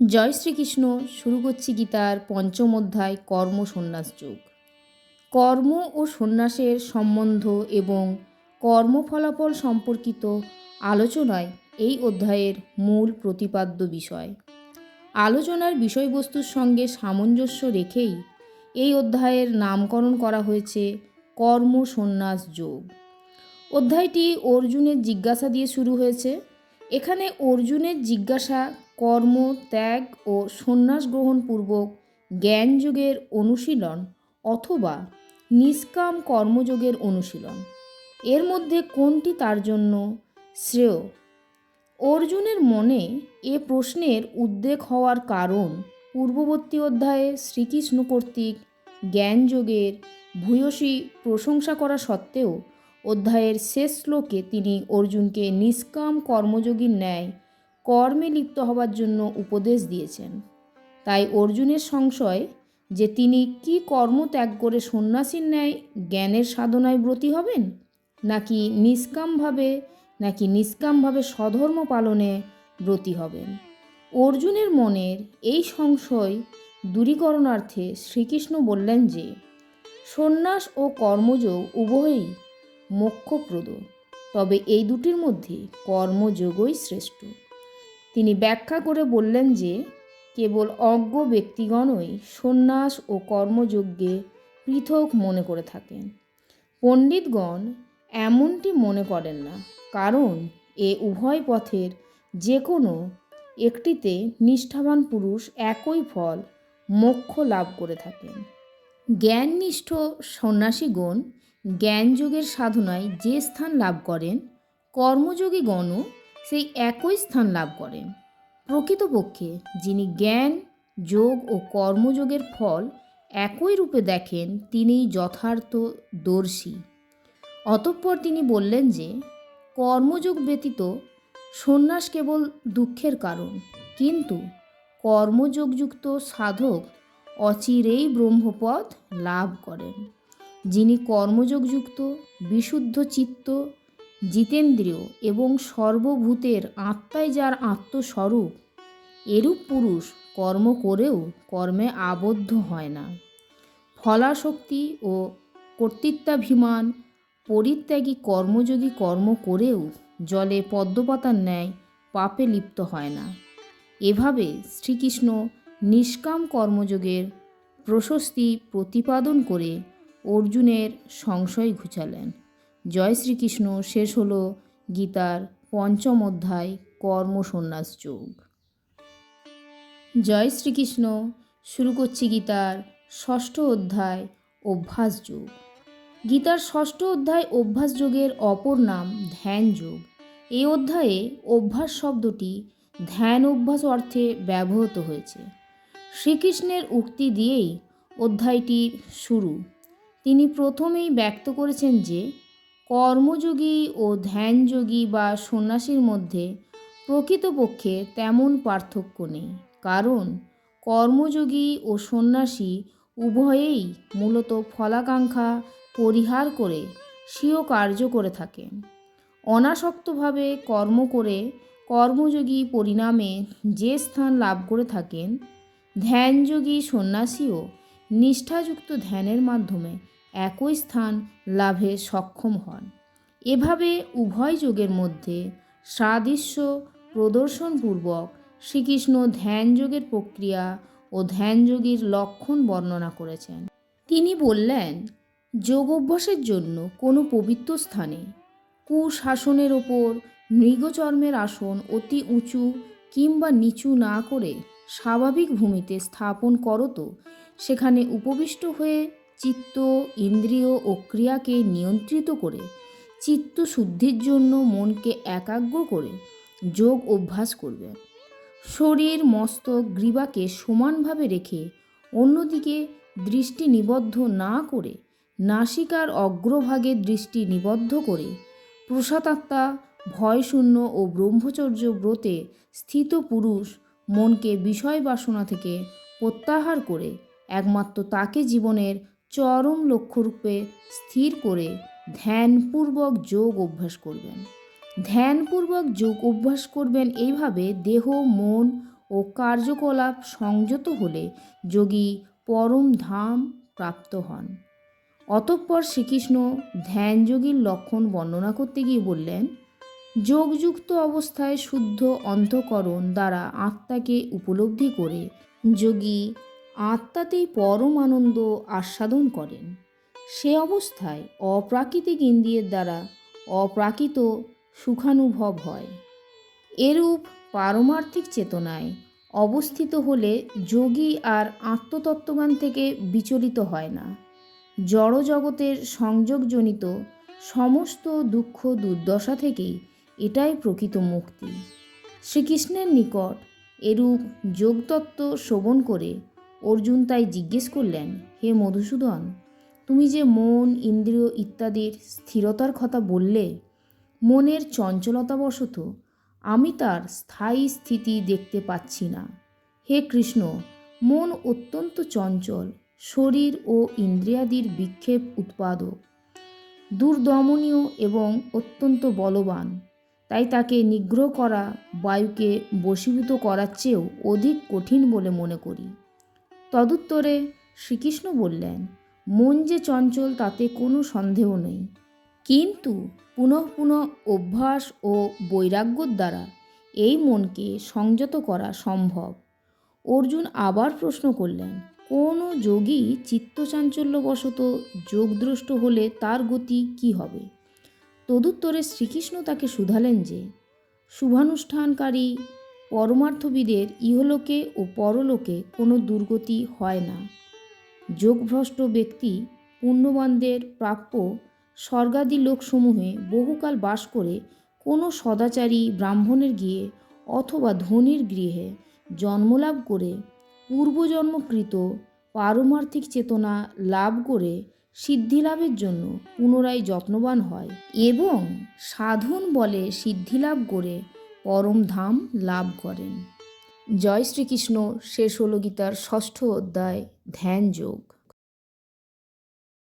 জয় শ্রীকৃষ্ণ, শুরু করছি গীতার পঞ্চম অধ্যায়, কর্ম সন্ন্যাস যোগ। কর্ম ও সন্ন্যাসের সম্বন্ধ এবং কর্ম ফলাফল সম্পর্কিত আলোচনায় এই অধ্যায়ের মূল প্রতিপাদ্য বিষয়। আলোচনার বিষয়বস্তুর সঙ্গে সামঞ্জস্য রেখেই এই অধ্যায়ের নামকরণ করা হয়েছে কর্ম সন্ন্যাস যোগ। অধ্যায়টি অর্জুনের জিজ্ঞাসা দিয়ে শুরু হয়েছে। এখানে অর্জুনের জিজ্ঞাসা কর্ম, ত্যাগ ও সন্ন্যাস গ্রহণপূর্বক জ্ঞানযোগের অনুশীলন অথবা নিষ্কাম কর্মযোগের অনুশীলন। এর মধ্যে কোনটি তার জন্য শ্রেয়? অর্জুনের মনে এ প্রশ্নের উদ্বেগ হওয়ার কারণ পূর্ববর্তী অধ্যায়ে শ্রীকৃষ্ণ কর্তৃক জ্ঞানযোগের ভূয়সী প্রশংসা করা সত্ত্বেও অধ্যায়ের শেষ শ্লোকে তিনি অর্জুনকে নিষ্কাম কর্মযোগীর ন্যায় কর্মে লিপ্ত হবার জন্য উপদেশ দিয়েছেন। তাই অর্জুনের সংশয় যে তিনি কি কর্ম ত্যাগ করে সন্ন্যাসীর ন্যায় জ্ঞানের সাধনায় ব্রতী হবেন? নাকি নিষ্কামভাবে নাকি নিষ্কামভাবে স্বধর্ম পালনে ব্রতী হবেন? অর্জুনের মনের এই সংশয় দূরীকরণার্থে শ্রীকৃষ্ণ বললেন যে, সন্ন্যাস ও কর্মযোগ উভয়ই মোক্ষপ্রদ, তবে এই দুটির মধ্যে কর্মযোগই শ্রেষ্ঠ। তিনি ব্যাখ্যা করে বললেন যে, কেবল অজ্ঞ ব্যক্তিগণই সন্ন্যাস ও কর্মযজ্ঞে পৃথক মনে করে থাকেন। পণ্ডিতগণ এমনটি মনে করেন না, কারণ এ উভয় পথের যে কোনো একটিতে নিষ্ঠাবান পুরুষ একই ফল মোক্ষ লাভ করে থাকেন। জ্ঞাননিষ্ঠ সন্ন্যাসীগণ জ্ঞানযোগের সাধনায় যে স্থান লাভ করেন, কর্মযোগীগণও সেই একই স্থান লাভ করেন প্রকৃতপক্ষে যিনি জ্ঞান, যোগ ও কর্মযোগের ফল একই রূপে দেখেন, তিনিই যথার্থ দর্শী। অতঃপর তিনি বললেন যে, কর্মযোগ ব্যতীত সন্ন্যাস কেবল দুঃখের কারণ, কিন্তু কর্মযোগযুক্ত সাধক অচিরেই ব্রহ্মপদ লাভ করেন। যিনি কর্মযোগযুক্ত বিশুদ্ধ চিত্ত জিতেন্দ্রিয় এবং সর্বভূতের আত্মায় যার আত্মস্বরূপ, এরূপ পুরুষ কর্ম করেও কর্মে আবদ্ধ হয় না। ফলাশক্তি ও কর্তৃত্বাভিমান, পরিত্যাগী কর্মযোগী কর্ম করেও জলে পদ্মপাতার ন্যায় পাপে লিপ্ত হয় না। এভাবে শ্রীকৃষ্ণ নিষ্কাম কর্মযোগের প্রশস্তি প্রতিপাদন করে অর্জুনের সংশয় ঘুচালেন। জয় শ্রীকৃষ্ণ, শেষ হলো গীতার পঞ্চম অধ্যায় কর্ম সন্ন্যাস যোগ। জয় শ্রীকৃষ্ণ, শুরু করছি গীতার ষষ্ঠ অধ্যায়, অভ্যাস যোগ। গীতার ষষ্ঠ অধ্যায়, অভ্যাস যোগের অপর নাম ধ্যান যোগ। এই অধ্যায়ে অভ্যাস শব্দটি ধ্যান অভ্যাস অর্থে ব্যবহৃত হয়েছে। শ্রীকৃষ্ণের উক্তি দিয়েই অধ্যায়টির শুরু। তিনি প্রথমেই ব্যক্ত করেছেন যে কর্মযোগী ও ধ্যানযোগী বা সন্ন্যাসীর মধ্যে প্রকৃতপক্ষে তেমন পার্থক্য নেই। কারণ কর্মযোগী ও সন্ন্যাসী উভয়েই মূলত ফলাকাঙ্ক্ষা পরিহার করে স্বীয় কার্য করে থাকেন। অনাসক্তভাবে কর্ম করে কর্মযোগী পরিণামে যে স্থান লাভ করে থাকেন, ধ্যানযোগী সন্ন্যাসীও নিষ্ঠাযুক্ত ধ্যানের মাধ্যমে একই স্থান লাভে সক্ষম হন। এভাবে উভয় যোগের মধ্যে সাদৃশ্য প্রদর্শনপূর্বক শ্রীকৃষ্ণ ধ্যানযোগের প্রক্রিয়া ও ধ্যানযোগীর লক্ষণ বর্ণনা করেছেন। তিনি বললেন, যোগ অভ্যাসের জন্য কোনো পবিত্র স্থানে কুশাসনের ওপর মৃগচর্মের আসন অতি উঁচু কিংবা নিচু না করে স্বাভাবিক ভূমিতে স্থাপন করো তো। সেখানে উপবিষ্ট হয়ে চিত্ত, ইন্দ্রিয় ও ক্রিয়াকে নিয়ন্ত্রিত করে, চিত্ত শুদ্ধির জন্য মনকে একাগ্র করে যোগ অভ্যাস করবে। শরীর, মস্তক, গ্রীবাকে সমানভাবে রেখে অন্যদিকে দৃষ্টি নিবদ্ধ না করে নাসিকার অগ্রভাগে দৃষ্টি নিবদ্ধ করে প্রসাতাত্মা ভয়শূন্য ও ব্রহ্মচর্য ব্রতে স্থিত পুরুষ মনকে বিষয় বাসনা থেকে প্রত্যাহার করে একমাত্র তাকে জীবনের চরম লক্ষ্যরূপে স্থির করে ধ্যানপূর্বক যোগ অভ্যাস করবেন। ধ্যানপূর্বক যোগ অভ্যাস করবেন এইভাবে দেহ, মন ও কার্যকলাপ সংযত হলে যোগী পরম ধাম প্রাপ্ত হন। অতঃপর শ্রীকৃষ্ণ ধ্যানযোগীর লক্ষণ বর্ণনা করতে গিয়ে বললেন, যোগযুক্ত অবস্থায় শুদ্ধ অন্তঃকরণ দ্বারা আত্মাকে উপলব্ধি করে যোগী আত্মাতেই পরম আনন্দ আস্বাদন করেন। সে অবস্থায় অপ্রাকৃতিক ইন্দ্রিয়ের দ্বারা অপ্রাকৃত সুখানুভব হয়। এরূপ পারমার্থিক চেতনায় অবস্থিত হলে যোগী আর আত্মতত্ত্বজ্ঞান থেকে বিচলিত হয় না। জড়জগতের সংযোগজনিত সমস্ত দুঃখ দুর্দশা থেকেই এটাই প্রকৃত মুক্তি। শ্রীকৃষ্ণের নিকট এরূপ যোগতত্ত্ব শ্রবণ করে অর্জুন তাই জিজ্ঞেস করলেন, হে মধুসূদন, তুমি যে মন, ইন্দ্রিয় ইত্যাদির স্থিরতার কথা বললে, মনের চঞ্চলতাবশত আমি তার স্থায়ী স্থিতি দেখতে পাচ্ছি না। হে কৃষ্ণ, মন অত্যন্ত চঞ্চল, শরীর ও ইন্দ্রিয়াদির বিক্ষেপ উৎপাদক, দুর্দমনীয় এবং অত্যন্ত বলবান, তাই তাকে নিগ্রহ করা বায়ুকে বশীভূত করার চেয়েও অধিক কঠিন বলে মনে করি। তদুত্তরে শ্রীকৃষ্ণ বললেন, মন যে চঞ্চল, তাতে কোনো সন্দেহ নেই। কিন্তু পুনঃ পুনঃ অভ্যাস ও বৈরাগ্যর দ্বারা এই মনকে সংযত করা সম্ভব। অর্জুন আবার প্রশ্ন করলেন, কোনো যোগী চিত্তচাঞ্চল্যবশত যোগদ্রষ্ট হলে তার গতি কি হবে? তদুত্তরে শ্রীকৃষ্ণ তাকে শুধালেন যে, শুভানুষ্ঠানকারী পরমার্থবিদের ইহলোকে ও পরলোকে কোনো দুর্গতি হয় না। যোগভ্রষ্ট ব্যক্তি পুণ্যবানদের প্রাপ্য স্বর্গাদি লোকসমূহে বহুকাল বাস করে কোনো সদাচারী ব্রাহ্মণের গিয়ে অথবা ধনির গৃহে জন্মলাভ করে পূর্বজন্মকৃত পারমার্থিক চেতনা লাভ করে সিদ্ধিলাভের জন্য পুনরায় যত্নবান হয় এবং সাধন বলে সিদ্ধিলাভ করে পরম ধাম লাভ করেন। জয় শ্রীকৃষ্ণ শেষ হল গীতার ষষ্ঠ অধ্যায় ধ্যান যোগ।